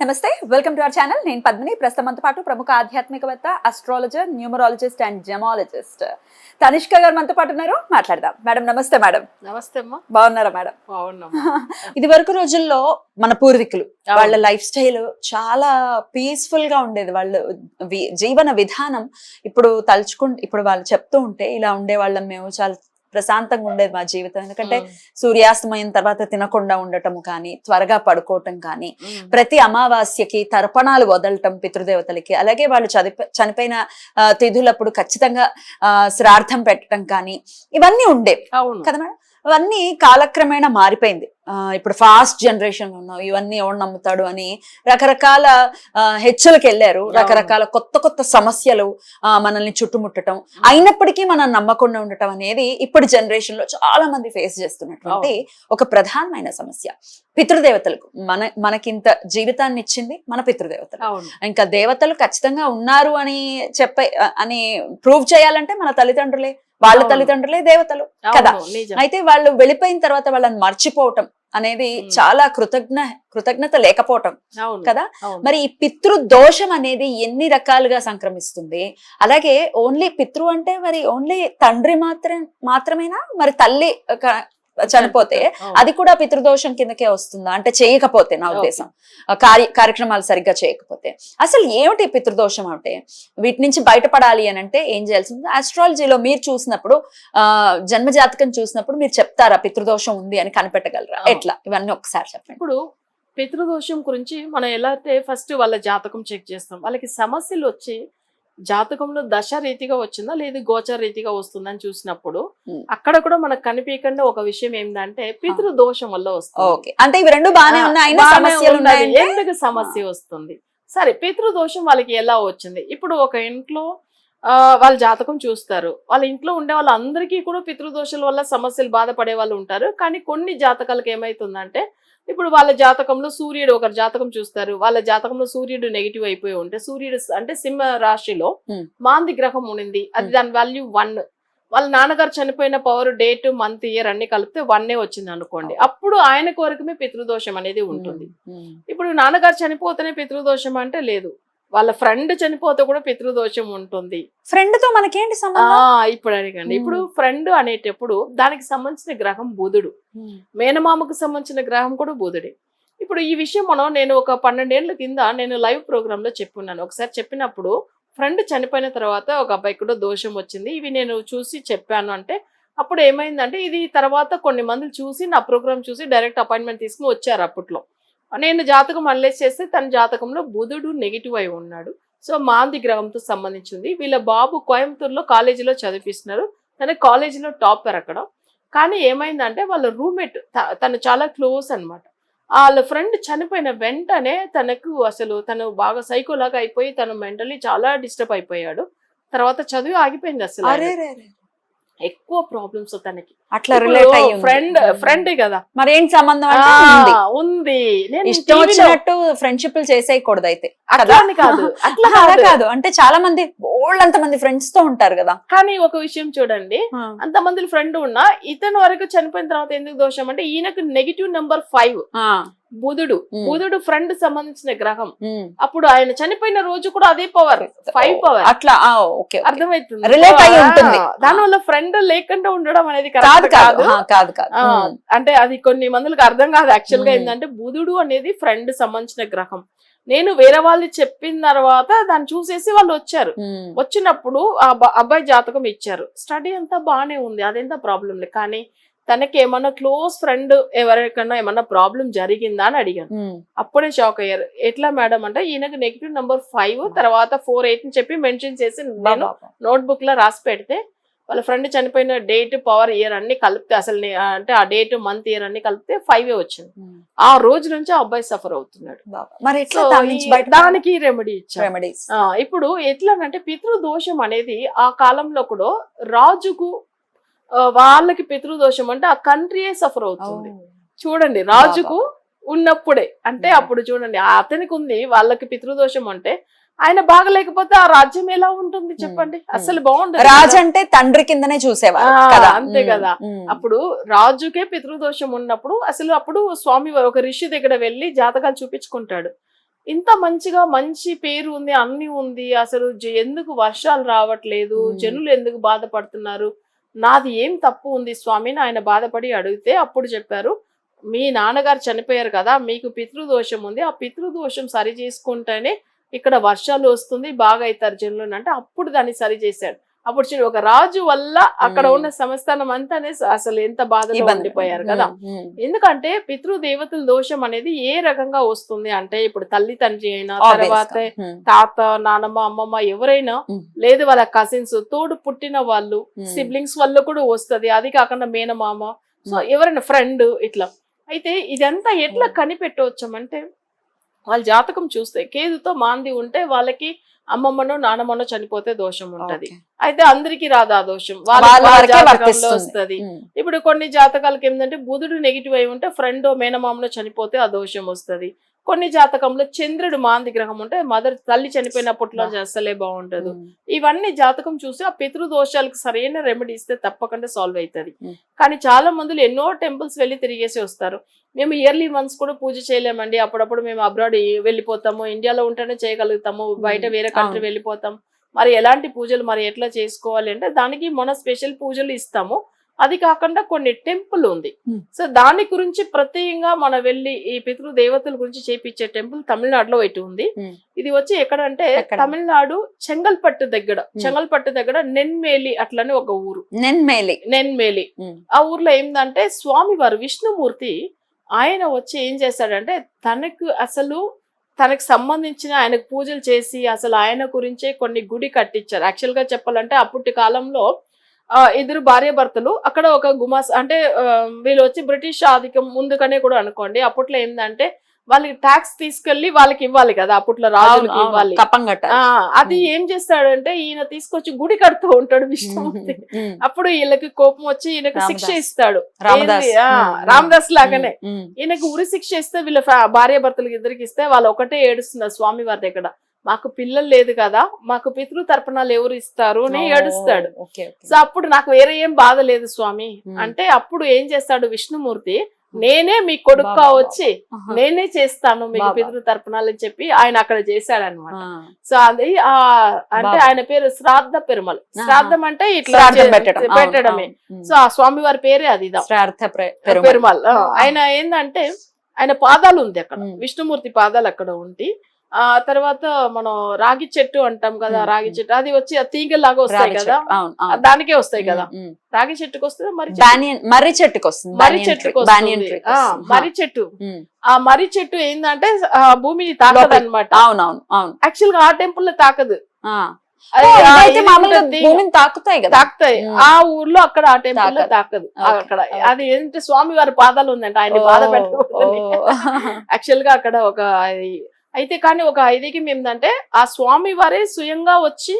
నమస్తే welcome to our channel నేను పద్మిని. ప్రస్తుతం మనతో పాటు ప్రముఖ ఆధ్యాత్మికవేత్త astrologer numerologist and gemologist Tanishka garu మనతో పాటు ఉన్నారు. మాట్లాడదాం. మేడం నమస్తే మేడం. నమస్తే అమ్మా. బాగున్నారా మేడం? బాగున్నాం. ఇది వరకు రోజుల్లో మన పూర్వీకులు వాళ్ళ లైఫ్ స్టైల్ చాలా పీస్ఫుల్గా ఉండేది. వాళ్ళు జీవన విధానం ఇప్పుడు తలుచుకుంటే ఇప్పుడు వాళ్ళు చెప్తూ ఉంటే ఇలా ఉండే వాళ్ళం మేము చాలా ప్రశాంతంగా ఉండేది మా జీవితం. ఎందుకంటే సూర్యాస్తమయం తర్వాత తినకుండా ఉండటం కానీ త్వరగా పడుకోవటం కానీ ప్రతి అమావాస్యకి తర్పణాలు వదలటం పితృదేవతలకి అలాగే వాళ్ళు చనిపోయిన తిథులప్పుడు ఖచ్చితంగా ఆ, శ్రార్థం పెట్టడం కానీ ఇవన్నీ అవును. కదా మేడం? అవన్నీ కాలక్రమేణా మారిపోయింది. ఆ, ఇప్పుడు ఫాస్ట్ జనరేషన్ ఉన్నాం ఇవన్నీ ఎవడు నమ్ముతాడు అని రకరకాల హెచ్చులకు వెళ్ళారు. రకరకాల కొత్త కొత్త సమస్యలు మనల్ని చుట్టుముట్టడం అయినప్పటికీ మనం నమ్మకుండా ఉండటం అనేది ఇప్పుడు జనరేషన్లో చాలా మంది ఫేస్ చేస్తున్నటువంటి ఒక ప్రధానమైన సమస్య. పితృదేవతలకు. మన మనకింత జీవితాన్ని ఇచ్చింది మన పితృదేవతలు. ఇంకా దేవతలు ఖచ్చితంగా ఉన్నారు అని చెప్పే అని ప్రూవ్ చేయాలంటే మన తల్లిదండ్రులే. వాళ్ళ. తల్లిదండ్రులే దేవతలు కదా అయితే వాళ్ళు వెళ్ళిపోయిన తర్వాత వాళ్ళని మర్చిపోవటం అనేది. చాలా కృతజ్ఞ కృతజ్ఞత లేకపోవటం కదా. మరి ఈ పితృ దోషం అనేది ఎన్ని రకాలుగా సంక్రమిస్తుంది అలాగే ఓన్లీ పితృ అంటే మరి ఓన్లీ తండ్రి మాత్రం మాత్రమేనా మరి తల్లి చనిపోతే. అది కూడా పితృదోషం కిందకే వస్తుందా? అంటే చేయకపోతే నా. ఉద్దేశం. కార్య కార్యక్రమాలు సరిగ్గా చేయకపోతే. అసలు ఏమిటి పితృదోషం అంటే? వీటి నుంచి బయటపడాలి అని అంటే ఏం చేయాల్సింది? ఆస్ట్రాలజీలో మీరు చూసినప్పుడు ఆ జన్మజాతకం చూసినప్పుడు మీరు చెప్తారా పితృదోషం ఉంది అని కనిపెట్టగలరా. ఎట్లా? ఇవన్నీ ఒకసారి చెప్పండి. ఇప్పుడు పితృదోషం గురించి మనం ఎలా అంటే ఫస్ట్ వాళ్ళ జాతకం చెక్ చేస్తాం. వాళ్ళకి సమస్యలు వచ్చి జాతకంలో దశ రీతిగా వచ్చిందా? లేదు గోచర రీతిగా వస్తుందని చూసినప్పుడు. అక్కడ కూడా మనకు కనిపించకుండా ఒక విషయం ఏంటంటే పితృదోషం వల్ల వస్తుంది. అంటే ఇవి రెండు బాగానే ఉన్నాయి ఎందుకు సమస్య వస్తుంది? సరే పితృదోషం వాళ్ళకి ఎలా వచ్చింది? ఇప్పుడు ఒక ఇంట్లో వాళ్ళ జాతకం చూస్తారు. వాళ్ళ ఇంట్లో ఉండే వాళ్ళందరికీ కూడా పితృదోషాల వల్ల సమస్యలు బాధపడే వాళ్ళు ఉంటారు. కానీ కొన్ని జాతకాలకు ఏమైతుందంటే ఇప్పుడు వాళ్ళ జాతకంలో సూర్యుడు ఒకరి జాతకం చూస్తారు. వాళ్ళ జాతకంలో సూర్యుడు నెగిటివ్ అయిపోయి ఉంటే సూర్యుడు అంటే సింహ రాశిలో. మాంది గ్రహం ఉండింది అది. దాని వాల్యూ వన్ వాళ్ళ నాన్నగారు చనిపోయిన పవర్ డేట్ మంత్ ఇయర్ అన్ని కలిపితే వన్నే వచ్చింది అనుకోండి. అప్పుడు ఆయన కోరికమే పితృదోషం అనేది ఉంటుంది. ఇప్పుడు నాన్నగారు చనిపోతేనే పితృదోషం అంటే లేదు. వాళ్ళ ఫ్రెండ్ చనిపోతే కూడా పితృదోషం ఉంటుంది. ఫ్రెండ్తో మనకేంటి ఇప్పుడు అడగండి. మ్మ్. ఇప్పుడు ఫ్రెండ్ అనేటప్పుడు దానికి సంబంధించిన గ్రహం బుధుడు. మేనమామకు సంబంధించిన గ్రహం కూడా బుధుడే. ఇప్పుడు ఈ విషయం మనం నేను ఒక పన్నెండేళ్ళ కింద నేను లైవ్ ప్రోగ్రామ్లో చెప్పున్నాను. ఒకసారి చెప్పినప్పుడు ఫ్రెండ్ చనిపోయిన తర్వాత ఒక అబ్బాయికి కూడా దోషం వచ్చింది. ఇవి నేను చూసి చెప్పాను అంటే అప్పుడు ఏమైందంటే ఇది తర్వాత కొన్ని మంది చూసి నా ప్రోగ్రామ్ చూసి డైరెక్ట్ అపాయింట్మెంట్ తీసుకుని వచ్చారు అప్పట్లో. నేను జాతకం అనలైజ్ చేస్తే తన జాతకంలో బుధుడు నెగిటివ్ అయి ఉన్నాడు. సో మాంది గ్రహంతో సంబంధించింది. వీళ్ళ బాబు కోయంబత్తూరులో కాలేజీలో చదివిస్తున్నారు. తన కాలేజీలో టాపర్ అక్కడ. కానీ ఏమైందంటే వాళ్ళ రూమ్మేట్ తను చాలా క్లోజ్ అనమాట వాళ్ళ ఫ్రెండ్ చనిపోయిన వెంటనే తనకు అసలు తను బాగా సైకోలాగా అయిపోయి తను మెంటలీ చాలా డిస్టర్బ్ అయిపోయాడు. తర్వాత చదువు ఆగిపోయింది అసలు ఎక్కువ ప్రాబ్లమ్స్ తనకి. అట్లా రిలేట్ అయ్యి. ఫ్రెండ్ ఫ్రెండే కదా. మరి ఏంటి సంబంధం ఉంది. ఇష్టం వచ్చినట్టు ఫ్రెండ్షిప్లు చేసేయకూడదు అయితే అట్లా కాదు. అట్లా కాదు. అంటే చాలా మంది బోళ్ళంత మంది ఫ్రెండ్స్తో ఉంటారు కదా. కానీ ఒక విషయం చూడండి. అంతమంది ఫ్రెండ్ ఉన్నా ఇతను వరకు చనిపోయిన తర్వాత ఎందుకు దోషం అంటే ఈయనకు నెగిటివ్ నెంబర్ ఫైవ్ బుధుడు. బుధుడు ఫ్రెండ్ సంబంధించిన గ్రహం. అప్పుడు ఆయన చనిపోయిన రోజు కూడా అదే పవర్ ఫైవ్ పవర్. అట్లా. అర్థమవుతుంది అయి ఉంటుంది. దాని వల్ల ఫ్రెండ్ లేకుండా ఉండడం అనేది కాదు కాదు. అంటే అది కొన్ని మందులకు అర్థం కాదు. యాక్చువల్గా. ఏంటంటే బుధుడు అనేది ఫ్రెండ్ సంబంధించిన గ్రహం. నేను వేరే వాళ్ళు చెప్పిన తర్వాత దాన్ని చూసేసి వాళ్ళు వచ్చారు. వచ్చినప్పుడు ఆ అబ్బా- అబ్బాయి జాతకం ఇచ్చారు. స్టడీ అంతా బాగానే ఉంది. అదెంత ప్రాబ్లం లేదు కానీ తనకి ఏమన్నా క్లోజ్ ఫ్రెండ్ ఎవరికన్నా ఏమన్నా ప్రాబ్లం జరిగిందా అని అడిగాను. అప్పుడే షాక్ అయ్యారు. ఎట్లా మేడం అంటే ఈయనకు నెగిటివ్ నెంబర్ ఫైవ్ తర్వాత ఫోర్ ఎయిట్ అని చెప్పి మెన్షన్ చేసి నేను బాబా. నోట్ బుక్లో రాసి పెడితే వాళ్ళ ఫ్రెండ్ చనిపోయిన డేట్ పవర్ ఇయర్ అన్ని కలిపితే అసలు అంటే ఆ డేట్ మంత్ ఇయర్ అన్ని కలిపితే ఫైవ్ వచ్చింది. ఆ రోజు నుంచి ఆ అబ్బాయి సఫర్ అవుతున్నాడు. ఎట్లా దానికి రెమెడీ ఆ, ఇప్పుడు ఎట్లానంటే పితృదోషం అనేది ఆ కాలంలో కూడా రాజుకు వాళ్ళకి పితృదోషం అంటే ఆ కంట్రీయే సఫర్ అవుతుంది చూడండి రాజుకు ఉన్నప్పుడే అంటే Hmm. అప్పుడు చూడండి ఆ అతనికి ఉంది వాళ్ళకి పితృదోషం అంటే ఆయన బాగలేకపోతే ఆ రాజ్యం ఎలా ఉంటుంది చెప్పండి Hmm. అసలు బాగుండదు రాజు. అంటే తండ్రి కిందనే చూసేవారు అంతే ఉమ్, కదా. అప్పుడు రాజుకే పితృదోషం ఉన్నప్పుడు అసలు అప్పుడు స్వామి ఒక ఋషి దగ్గర వెళ్ళి జాతకాలు చూపించుకుంటాడు ఇంత మంచిగా మంచి పేరు ఉంది అన్ని ఉంది అసలు ఎందుకు వర్షాలు రావట్లేదు Hmm. జనులు ఎందుకు బాధపడుతున్నారు నాది ఏం తప్పు ఉంది స్వామిని ఆయన బాధపడి అడిగితే అప్పుడు చెప్పారు మీ నాన్నగారు చనిపోయారు కదా మీకు పితృదోషం ఉంది ఆ పితృదోషం సరి చేసుకుంటేనే ఇక్కడ వర్షాలు వస్తుంది బాగా అవుతారు జనులు అంటే అప్పుడు దాన్ని సరి చేశాడు. అప్పుడు చూడు ఒక రాజు వల్ల అక్కడ. ఉన్న సంస్థానం అంతానే అసలు ఎంత బాధలో ఇబ్బంది ఉండిపోయారు కదా. ఎందుకంటే పితృదేవతల దోషం అనేది ఏ రకంగా వస్తుంది అంటే ఇప్పుడు తల్లి తండ్రి అయినా తర్వాత తాత నానమ్మ అమ్మమ్మ ఎవరైనా. లేదు వాళ్ళ కజిన్స్ తోడు పుట్టిన వాళ్ళు. సిబ్లింగ్స్ వల్ల కూడా వస్తది అది కాకుండా మేనమామ సో ఎవరైనా ఫ్రెండ్ ఇట్లా అయితే ఇదంతా ఎట్లా. కనిపెట్టవచ్చామంటే వాళ్ళ జాతకం చూస్తే కేతుతో మాంది ఉంటే వాళ్ళకి అమ్మమ్మనో నానమ్మనో చనిపోతే దోషం ఉంటది. అయితే అందరికి రాదు ఆ దోషం? వాళ్ళ. వస్తది. ఇప్పుడు కొన్ని జాతకాలకి ఏంటంటే బుధుడు నెగిటివ్ అయి ఉంటే ఫ్రెండ్ మేనమామలో చనిపోతే ఆ దోషం వస్తది. కొన్ని జాతకంలో చంద్రుడు మాంది గ్రహం ఉంటే మదర్ తల్లి చనిపోయినప్పట్లో. అసలే బాగుంటది. ఇవన్నీ జాతకం చూసి ఆ పితృదోషాలకు సరైన రెమెడీ ఇస్తే తప్పకుండా సాల్వ్ అవుతుంది. కానీ చాలా మందులు ఎన్నో టెంపుల్స్ వెళ్ళి తిరిగేసి వస్తారు. మేము ఇయర్లీ వన్స్ కూడా పూజ చేయలేమండి. అప్పుడప్పుడు మేము అబ్రాడ్ వెళ్ళిపోతాము. ఇండియాలో ఉంటేనే చేయగలుగుతాము. బయట. వేరే కంట్రీ. వెళ్ళిపోతాం. మరి ఎలాంటి పూజలు మరి ఎట్లా చేసుకోవాలి అంటే దానికి మన స్పెషల్ పూజలు ఇస్తాము. అది కాకుండా కొన్ని టెంపుల్ ఉంది. సో దాని గురించి ప్రత్యేకంగా మనం వెళ్ళి ఈ పితృ దేవతల గురించి చేపించే టెంపుల్ తమిళనాడులో ఇటు ఉంది. ఇది వచ్చి ఎక్కడంటే ఎక్కడ? తమిళనాడు చెంగల్పట్టు దగ్గర. చెంగల్పట్టు దగ్గర నెన్మేలి అట్లని ఒక ఊరు. నేను మేలి నెన్మేలి. ఉమ్, ఆ ఊర్లో ఏంటంటే స్వామివారు విష్ణుమూర్తి ఆయన వచ్చి ఏం చేశాడంటే తనకు అసలు తనకు సంబంధించిన ఆయనకు పూజలు చేసి అసలు ఆయన గురించే కొన్ని గుడి కట్టించారు. యాక్చువల్గా చెప్పాలంటే అప్పటి కాలంలో ఇద్దరు భార్య భర్తలు. అక్కడ ఒక గుమాస్ అంటే వీళ్ళు వచ్చి బ్రిటిష్ ఆధిక్యం ముందుకనే కూడా అనుకోండి. అప్పట్లో ఏంటంటే వాళ్ళకి ట్యాక్స్ తీసుకెళ్ళి వాళ్ళకి ఇవ్వాలి కదా అప్పట్లో రాజులకి. ఇవ్వాలి. అది. ఏం చేస్తాడంటే ఈయన తీసుకొచ్చి గుడి కడుతూ ఉంటాడు విష్ణుమూర్తి. అప్పుడు వీళ్ళకి కోపం వచ్చి ఈయనకు శిక్ష. ఇస్తాడు. రామదాస్. లాగానే. ఈయనకు ఉరి శిక్ష ఇస్తే వీళ్ళ భార్య భర్తలకు ఇద్దరికి ఇస్తే వాళ్ళు ఒకటే ఏడుస్తున్నారు స్వామి వారి దగ్గర. మాకు పిల్లలు లేదు కదా మాకు పితృ తర్పణాలు ఎవరు ఇస్తారు అని ఏడుస్తాడు. సో అప్పుడు నాకు వేరే ఏం బాధ లేదు స్వామి. అంటే అప్పుడు ఏం చేస్తాడు విష్ణుమూర్తి నేనే మీ కొడుకు వచ్చి. నేనే చేస్తాను మీకు. పితృ తర్పణాలు అని చెప్పి ఆయన అక్కడ చేశాడనమాట సో అది ఆ అంటే. ఆయన పేరు శ్రాద్ధ పెరుమల్. శ్రాద్ధం అంటే ఇట్లా పెట్టడమే. సో ఆ స్వామి వారి పేరే అది. పెరుమాల్ ఆయన ఏంటంటే ఆయన పాదాలు ఉంది అక్కడ. విష్ణుమూర్తి పాదాలు అక్కడ ఉండి ఆ తర్వాత మనం రాగి చెట్టు అంటాం కదా రాగి. చెట్టు అది వచ్చి తీగలాగా వస్తాయి కదా. దానికే వస్తాయి కదా. రాగి చెట్టుకు వస్తుంది మరి మర్రి చెట్టుకు వస్తుంది మర్రి చెట్టుకు వస్తుంది. మర్రి చెట్టు. ఆ మర్రి చెట్టు ఏంటంటే ఆ భూమిని తాకదు. అనమాట అవును అవును యాక్చువల్గా ఆ టెంపుల్లో తాకదు తాకుతాయి కదా తాకుతాయి. ఆ ఊర్లో అక్కడ ఆ టెంపుల్లో తాకదు. అక్కడ. అది ఏంటంటే స్వామి వారి పాదాలు ఉందంట ఆయన బాధ ఓ. యాక్చువల్గా అక్కడ ఒక అయితే కానీ ఒక ఐదికి ఏంటంటే ఆ స్వామి వారే స్వయంగా వచ్చి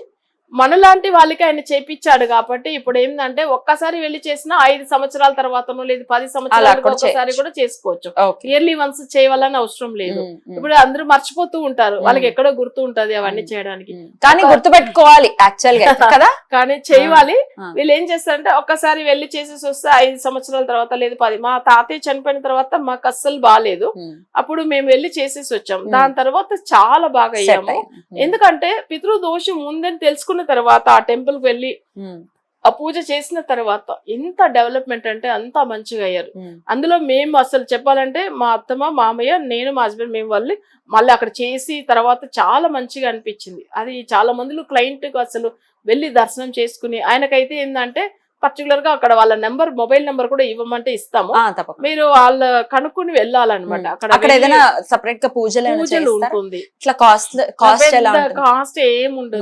మనలాంటి వాళ్ళకి ఆయన చేపించాడు కాబట్టి ఇప్పుడు ఏంటంటే ఒక్కసారి వెళ్ళి చేసిన ఐదు సంవత్సరాల తర్వాతనో లేదు పది సంవత్సరాలకు కూడా ఒకసారి చేయొచ్చు. కూడా చేసుకోవచ్చు ఇయర్లీ వన్స్ చేయవాలని అవసరం లేదు ఇప్పుడు అందరూ మర్చిపోతూ ఉంటారు వాళ్ళకి. ఎక్కడో గుర్తు ఉంటది అవన్నీ. చేయడానికి. కానీ ఒక- గుర్తుపెట్టుకోవాలి యాక్చువల్గా కదా కానీ చేయాలి. వీళ్ళు ఏం చేస్తారంటే ఒక్కసారి వెళ్ళి చేసేసి వస్తే ఐదు సంవత్సరాల తర్వాత లేదు పది మా తాతయ్య చనిపోయిన తర్వాత మాకు అస్సలు బాగాలేదు. అప్పుడు మేము వెళ్ళి చేసేసి వచ్చాం. దాని తర్వాత చాలా బాగా అయ్యాము. ఎందుకంటే పితృదోషం ఉందని తెలుసుకున్న తర్వాత ఆ టెంపుల్కి వెళ్ళి ఆ పూజ చేసిన తర్వాత ఎంత డెవలప్మెంట్ అంటే అంత మంచిగా అయ్యారు. అందులో మేము అసలు చెప్పాలంటే మా అత్తమ్మ మామయ్య నేను మా హస్బెండ్ మేము వెళ్ళి మళ్ళీ అక్కడ చేసి తర్వాత చాలా మంచిగా అనిపించింది. అది చాలా మందిలో క్లయింట్ అసలు వెళ్ళి దర్శనం చేసుకుని ఆయనకైతే ఏంటంటే పర్టికులర్గా అక్కడ వాళ్ళ నెంబర్ మొబైల్ నెంబర్ కూడా ఇవ్వమంటే ఇస్తాము మీరు వాళ్ళ కనుక్కుని వెళ్ళాలన్నమాట. అక్కడ ఏదైనా సపరేట్గా పూజలు? ఉంటుంది ఇట్లా కాస్ట్ కాస్ట్ కాస్ట్ ఏముండదు.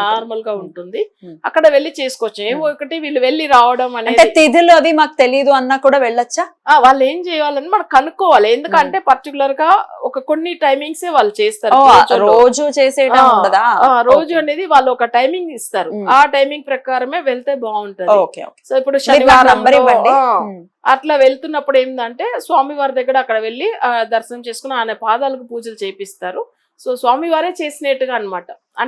నార్మల్గా. ఉంటుంది. అక్కడ వెళ్ళి చేసుకోవచ్చు ఏమో. ఒకటి వీళ్ళు వెళ్ళి రావడం అనేది తిథులు అవి మాకు తెలియదు అన్నా కూడా వెళ్ళొచ్చా వాళ్ళు ఏం చేయాలని మనం కనుక్కోవాలి ఎందుకంటే పర్టికులర్గా ఒక కొన్ని టైమింగ్స్ వాళ్ళు చేస్తారు. రోజు ఆ, రోజు. అనేది వాళ్ళు ఒక టైమింగ్ ఇస్తారు. ఆ టైమింగ్ ప్రకారమే వెళ్తే బాగుంటది ఓకే ఓకే. సో ఇప్పుడు శనివారం. అట్లా వెళ్తున్నప్పుడు ఏంటంటే స్వామి వారి దగ్గర అక్కడ వెళ్ళి దర్శనం చేసుకుని ఆయన పాదాలకు పూజలు చేపిస్తారు. సో స్వామి వారే చేసినట్టుగా అన్నమాట.